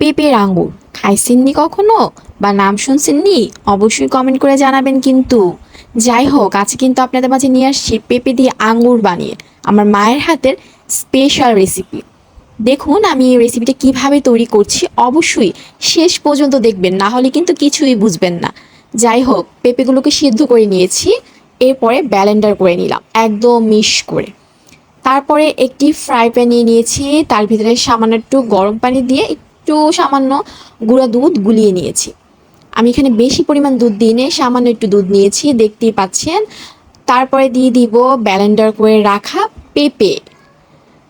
পেঁপের আঙ্গুর খাইছেননি কখনো? বা নাম শুনছেননি? অবশ্যই কমেন্ট করে জানাবেন কিন্তু। যাই হোক, আজকে কিন্তু আপনাদের মাঝে নিয়ে আসছি পেঁপে দিয়ে আঙুর বানিয়ে। আমার মায়ের হাতের স্পেশাল রেসিপি দেখুন, আমি এই রেসিপিটা কীভাবে তৈরি করছি। অবশ্যই শেষ পর্যন্ত দেখবেন, না হলে কিন্তু কিছুই বুঝবেন না। যাই হোক, পেঁপেগুলোকে সিদ্ধ করে নিয়েছি। এরপরে ব্যালেন্ডার করে নিলাম, একদম মিশ করে। তারপরে একটি ফ্রাই প্যান নিয়ে নিয়েছি। তার ভিতরে সামান্য একটু গরম পানি দিয়ে একটু সামান্য গুঁড়া দুধ গুলিয়ে নিয়েছি। আমি এখানে বেশি পরিমাণ দুধ দিয়ে নিয়ে সামান্য একটু দুধ নিয়েছি, দেখতেই পাচ্ছেন। তারপরে দিয়ে দিব ব্যালেন্ডার করে রাখা পেঁপে।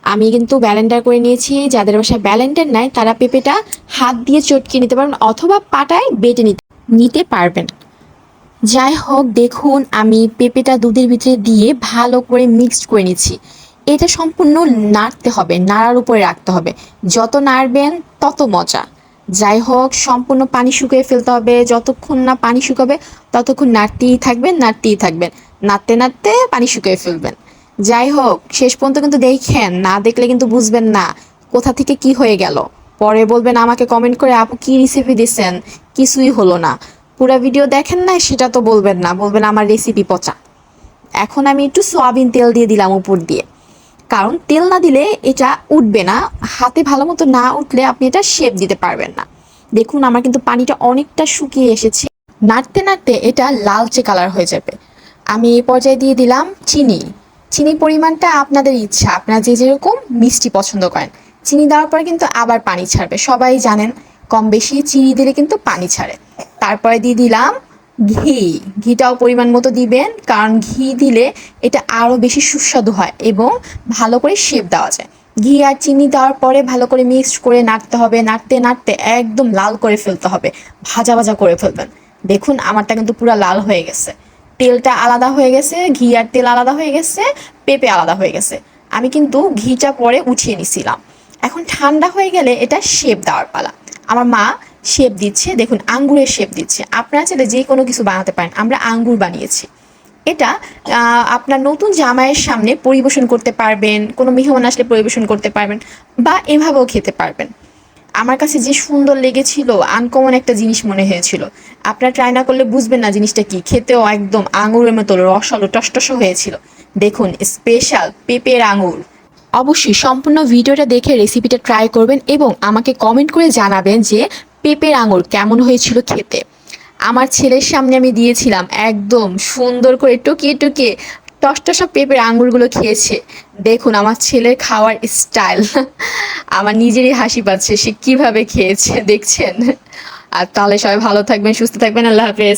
আমি কিন্তু ব্যালেন্ডার করে নিয়েছি, যাদের বাসায় ব্যালেন্ডার নাই, তারা পেঁপেটা হাত দিয়ে চটকে নিতে পারবেন অথবা পাটায় বেটে নিতে নিতে পারবেন। যাই হোক, দেখুন, আমি পেঁপেটা দুধের ভিতরে দিয়ে ভালো করে মিক্সড করে নিচ্ছি। এটা সম্পূর্ণ নাড়তে হবে, নাড়ার উপরে রাখতে হবে। যত নাড়বেন তত মজা। যাই হোক, সম্পূর্ণ পানি শুকিয়ে ফেলতে হবে। যতক্ষণ না পানি শুকাবে, ততক্ষণ নাড়তেই থাকবেন নাড়তেই থাকবেন। নাড়তে নাড়তে পানি শুকিয়ে ফেলবেন। যাই হোক, শেষ পর্যন্ত কিন্তু দেখেন, না দেখলে কিন্তু বুঝবেন না কোথা থেকে কি হয়ে গেল। পরে বলবেন আমাকে কমেন্ট করে, আপু, কি রেসিপি দিচ্ছেন কিছুই হলো না। পুরো ভিডিও দেখেন না, সেটা তো বলবেন না। বলবেন, আমার রেসিপি পচা। এখন আমি একটু সয়াবিন তেল দিয়ে দিলাম উপর দিয়ে। কারণ তেল না দিলে এটা উঠবে না। হাতে ভালো মতো না উঠলে আপনি এটা শেপ দিতে পারবেন না। দেখুন, আমার কিন্তু পানিটা অনেকটা শুকিয়ে এসেছে। নাড়তে নাড়তে এটা লালচে কালার হয়ে যাবে। আমি এই পর্যায়ে দিয়ে দিলাম চিনি। চিনি পরিমাণটা আপনাদের ইচ্ছা। আপনারা যে যেরকম মিষ্টি পছন্দ করেন। চিনি দেওয়ার পরে কিন্তু আবার পানি ছাড়বে। সবাই জানেন কম বেশি চিনি দিলে কিন্তু পানি ছাড়ে। তারপরে দিয়ে দিলাম ঘি, ঘিটাও পরিমাণ মতো দিবেন, কারণ ঘি দিলে এটা আরও বেশি সুস্বাদু হয় এবং ভালো করে শেপ দেওয়া যায়। ঘি আর চিনি দেওয়ার পরে ভালো করে মিক্সড করে নাড়তে হবে, নাড়তে নাড়তে একদম লাল করে ফেলতে হবে, ভাজা ভাজা করে ফেলবেন। দেখুন, আমারটা কিন্তু পুরো লাল হয়ে গেছে। তেলটা আলাদা হয়ে গেছে, ঘি আর তেল আলাদা হয়ে গেছে, পেঁপে আলাদা হয়ে গেছে। আমি কিন্তু ঘিটা পরে উঠিয়ে নিছিলাম। এখন ঠান্ডা হয়ে গেলে এটা শেপ দেওয়ার পালা। আমার মা শেপ দিচ্ছে, দেখুন, আঙ্গুরের শেপ দিচ্ছে। আপনারা চাইলে যে কোনো কিছু বানাতে পারেন। আমরা আঙ্গুর বানিয়েছি। এটা আপনার নতুন জামাইয়ের সামনে পরিবেশন করতে পারবেন, কোনো মেহমান আসলে পরিবেশন করতে পারবেন বা এভাবেও খেতে পারবেন। আমার কাছে যে সুন্দর লেগেছিল আনকমন একটা জিনিস মনে হয়েছিল। আপনারা ট্রাই না করলে বুঝবেন না জিনিসটা কি। খেতেও একদম আঙুরের মতো রসালো, টসটস হয়েছিল। দেখুন স্পেশাল পেঁপের আঙুর অবশ্যই সম্পূর্ণ ভিডিওটা দেখে রেসিপিটা ট্রাই করবেন এবং আমাকে কমেন্ট করে জানাবেন যে পেঁপের আঙুর কেমন হয়েছিল খেতে? আমার ছেলের সামনে আমি দিয়েছিলাম একদম সুন্দর করে টুকিয়ে টুকিয়ে টসটসা পেঁপের আঙুরগুলো খেয়েছে। দেখুন আমার ছেলের খাওয়ার স্টাইল। আমার নিজেরই হাসি পাচ্ছে সে কীভাবে খেয়েছে, দেখছেন? আর তাহলে সবাই ভালো থাকবেন, সুস্থ থাকবেন, আল্লাহ হাফেজ।